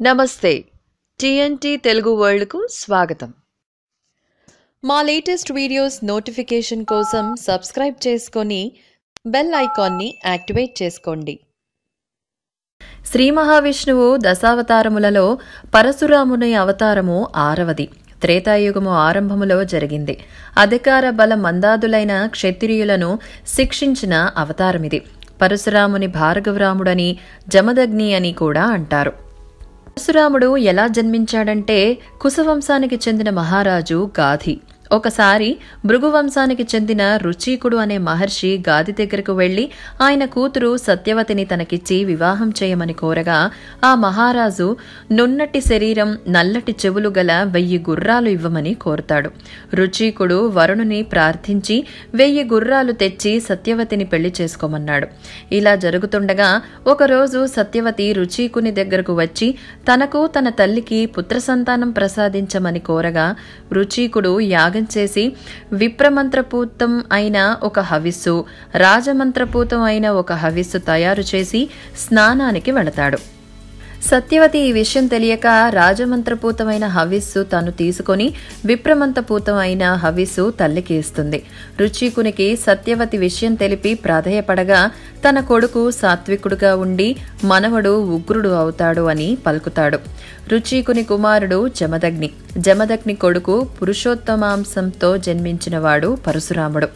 నమస్తే. టీఎన్టీ తెలుగు వరల్డ్కు స్వాగతం. మా లేటెస్ట్ వీడియోస్ నోటిఫికేషన్ కోసం సబ్స్క్రైబ్ చేసుకొని బెల్ ఐకాన్ని యాక్టివేట్ చేసుకోండి. శ్రీ మహావిష్ణువు దశావతారములలో పరశురాముని అవతారము ఆరవది. త్రేతాయుగము ఆరంభములో జరిగింది. అధికార బల మందాదులైన క్షత్రియులను శిక్షించిన అవతారమిది. పరశురాముని భార్గవరాముడని జమదగ్ని అని కూడా అంటారు. పరశురాముడు ఎలా జన్మించాడంటే కుశవంశానికి చెందిన మహారాజు గాధి. ఒకసారి భృగువంశానికి చెందిన రుచీకుడు అనే మహర్షి గాది దగ్గరకు వెళ్ళి ఆయన కూతురు సత్యవతిని తనకిచ్చి వివాహం చేయమని కోరగా ఆ మహారాజు నున్నటి శరీరం నల్లటి చెవులు గల వెయ్యి గుర్రాలు ఇవ్వమని కోరుతాడు. రుచీకుడు వరుణుని ప్రార్థించి వెయ్యి గుర్రాలు తెచ్చి సత్యవతిని పెళ్ళి చేసుకోమన్నాడు. ఇలా జరుగుతుండగా ఒకరోజు సత్యవతి రుచీకుని దగ్గరకు వచ్చి తనకు తన తల్లికి పుత్ర సంతానం ప్రసాదించమని కోరగా రుచీకుడు యాగ చేసి విప్రమంత్రపూతం అయిన ఒక హవిస్సు రాజమంత్రపూతం అయిన ఒక హవిస్సు తయారు చేసి స్నానానికి వెళతాడు. సత్యవతి ఈ విషయం తెలియక రాజమంత్రపూతమైన హవిస్సు తను తీసుకొని విప్రమంతపూతమైన హవిస్సు తల్లికి ఇస్తుంది. రుచికునికి సత్యవతి విషయం తెలిపి ప్రాధేయపడగా తన కొడుకు సాత్వికుడుగా ఉండి మనవడు ఉగ్రుడు అవుతాడు అని పలుకుతాడు. రుచికుని కుమారుడు జమదగ్ని. జమదగ్ని కొడుకు పురుషోత్తమాంశంతో జన్మించినవాడు పరశురాముడు.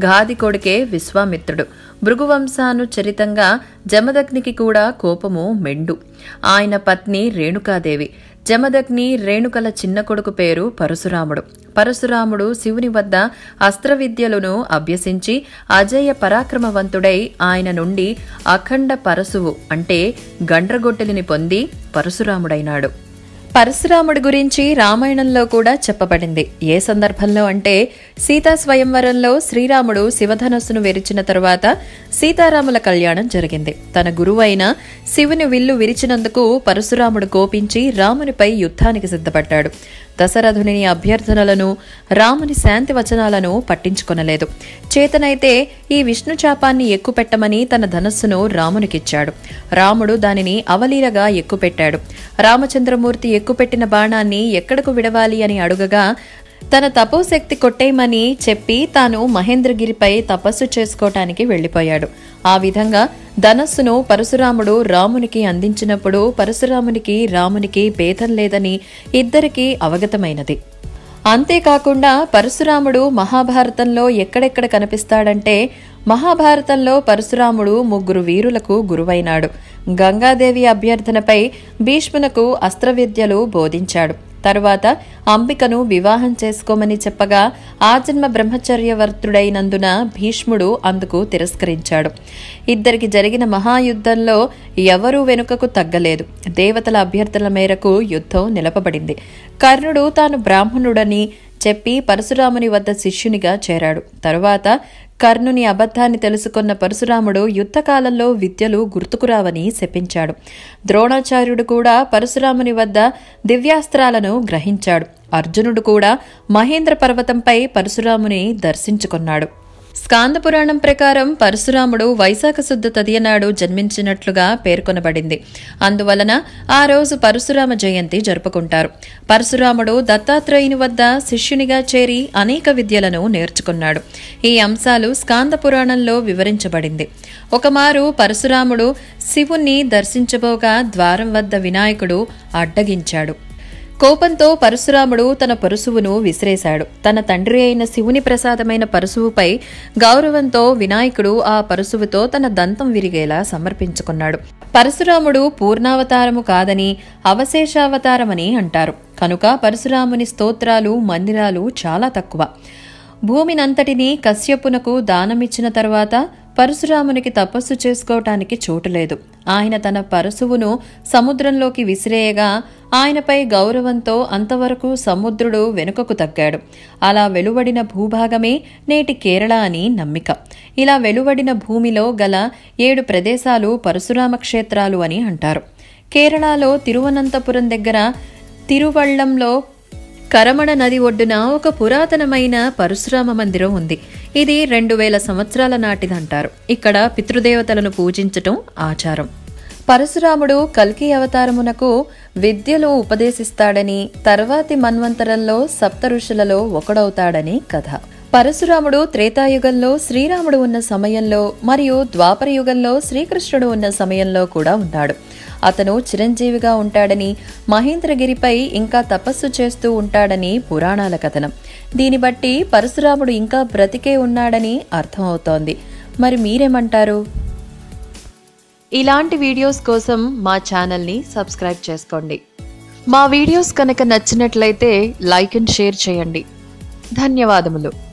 గాది కొడుకే విశ్వామిత్రుడు. భృగువంశాను చరితంగా జమదగ్నికి కూడా కోపము మెండు. ఆయన పత్ని రేణుకాదేవి. జమదగ్ని రేణుకల చిన్న కొడుకు పేరు పరశురాముడు. పరశురాముడు శివుని వద్ద అస్త్రవిద్యలను అభ్యసించి అజేయ పరాక్రమవంతుడై ఆయన నుండి అఖండ పరశువు అంటే గండ్రగొట్టెలిని పొంది పరశురాముడైనాడు. పరశురాముడి గురించి రామాయణంలో కూడా చెప్పబడింది. ఏ సందర్భంలో అంటే సీతా స్వయంవరంలో శ్రీరాముడు శివధనస్సును విరిచిన తరువాత సీతారాముల కళ్యాణం జరిగింది. తన గురువైన శివుని విల్లు విరిచినందుకు పరశురాముడు కోపించి రామునిపై యుద్ధానికి సిద్ధపడ్డాడు. దశరథుని అభ్యర్థనలను రాముని శాంతి వచనాలను పట్టించుకొనలేదు. చేతనైతే ఈ విష్ణు చాపాన్ని ఎక్కుపెట్టమని తన ధనస్సును రామునికిచ్చాడు. రాముడు దానిని అవలీలగా ఎక్కుపెట్టాడు. రామచంద్రమూర్తి ఎక్కుపెట్టిన బాణాన్ని ఎక్కడకు విడవాలి అని అడుగగా తన తపోశక్తి కొట్టేయమని చెప్పి తాను మహేంద్రగిరిపై తపస్సు చేసుకోవటానికి వెళ్ళిపోయాడు ఆ విధంగా ధనస్సును పరశురాముడు రామునికి అందించినప్పుడు పరశురామునికి రామునికి భేదం లేదని ఇద్దరికీ అవగతమైనది. అంతేకాకుండా పరశురాముడు మహాభారతంలో ఎక్కడెక్కడ కనిపిస్తాడంటే మహాభారతంలో పరశురాముడు ముగ్గురు వీరులకు గురువైనాడు. గంగాదేవి అభ్యర్థనపై భీష్మునకు అస్త్రవిద్యలు బోధించాడు. తరువాత అంబికను వివాహం చేసుకోమని చెప్పగా ఆజన్మ బ్రహ్మచర్యవర్తుడైనందున భీష్ముడు అందుకు తిరస్కరించాడు. ఇద్దరికి జరిగిన మహాయుద్ధంలో ఎవరూ వెనుకకు తగ్గలేదు. దేవతల అభ్యర్థుల మేరకు యుద్ధం నిలపబడింది. కర్ణుడు తాను బ్రాహ్మణుడని చెప్పి పరశురాముని వద్ద శిష్యునిగా చేరాడు. తరువాత కర్ణుని అబద్ధాన్ని తెలుసుకున్న పరశురాముడు యుద్ధకాలంలో విద్యలు గుర్తుకురావని శపించాడు. ద్రోణాచార్యుడు కూడా పరశురాముని వద్ద దివ్యాస్త్రాలను గ్రహించాడు. అర్జునుడు కూడా మహేంద్ర పర్వతంపై పరశురాముని దర్శించుకున్నాడు. స్కాంద పురాణం ప్రకారం పరశురాముడు వైశాఖ శుద్ధ తదియనాడు జన్మించినట్లుగా పేర్కొనబడింది. అందువలన ఆ రోజు పరశురామ జయంతి జరుపుకుంటారు. పరశురాముడు దత్తాత్రేయుని వద్ద శిష్యునిగా చేరి అనేక విద్యలను నేర్చుకున్నాడు. ఈ అంశాలు స్కాంద పురాణంలో వివరించబడింది. ఒకమారు పరశురాముడు శివుణ్ణి దర్శించబోగా ద్వారం వద్ద వినాయకుడు అడ్డగించాడు. కోపంతో పరశురాముడు తన పరుశువును విసిరేశాడు. తన తండ్రి అయిన శివుని ప్రసాదమైన పరుశువుపై గౌరవంతో వినాయకుడు ఆ పరుశువుతో తన దంతం విరిగేలా సమర్పించుకున్నాడు. పరశురాముడు పూర్ణావతారము కాదని అవశేషావతారమని అంటారు. కనుక పరశురాముని స్తోత్రాలు మందిరాలు చాలా తక్కువ. భూమినంతటినీ కశ్యపునకు దానమిచ్చిన తర్వాత పరశురామునికి తపస్సు చేసుకోవటానికి చోటు లేదు. ఆయన తన పరశువును సముద్రంలోకి విసిరేయగా ఆయనపై గౌరవంతో అంతవరకు సముద్రుడు వెనుకకు తగ్గాడు. అలా వెలువడిన భూభాగమే నేటి కేరళ అని నమ్మిక. ఇలా వెలువడిన భూమిలో గల ఏడు ప్రదేశాలు పరశురామ క్షేత్రాలు అని అంటారు. కేరళలో తిరువనంతపురం దగ్గర తిరువళ్ళంలో కరమణ నది ఒడ్డున ఒక పురాతనమైన పరశురామ మందిరం ఉంది. ఇది రెండు వేల సంవత్సరాల నాటిదంటారు. ఇక్కడ పితృదేవతలను పూజించటం ఆచారం. పరశురాముడు కల్కి అవతారమునకు విద్యలో ఉపదేశిస్తాడని తర్వాతి మన్వంతరంలో సప్త ఋషులలో ఒకడవుతాడని కథ. పరశురాముడు త్రేతాయుగంలో శ్రీరాముడు ఉన్న సమయంలో మరియు ద్వాపర యుగంలో శ్రీకృష్ణుడు ఉన్న సమయంలో కూడా ఉన్నాడు. అతను చిరంజీవిగా ఉంటాడని మహేంద్రగిరిపై ఇంకా తపస్సు చేస్తూ ఉంటాడని పురాణాల కథనం. దీన్ని బట్టి పరశురాముడు ఇంకా బ్రతికే ఉన్నాడని అర్థమవుతోంది. మరి మీరేమంటారు? ఇలాంటి వీడియోస్ కోసం మా ఛానల్ని సబ్స్క్రైబ్ చేసుకోండి. మా వీడియోస్ కనుక నచ్చినట్లయితే లైక్ అండ్ షేర్ చేయండి. ధన్యవాదములు.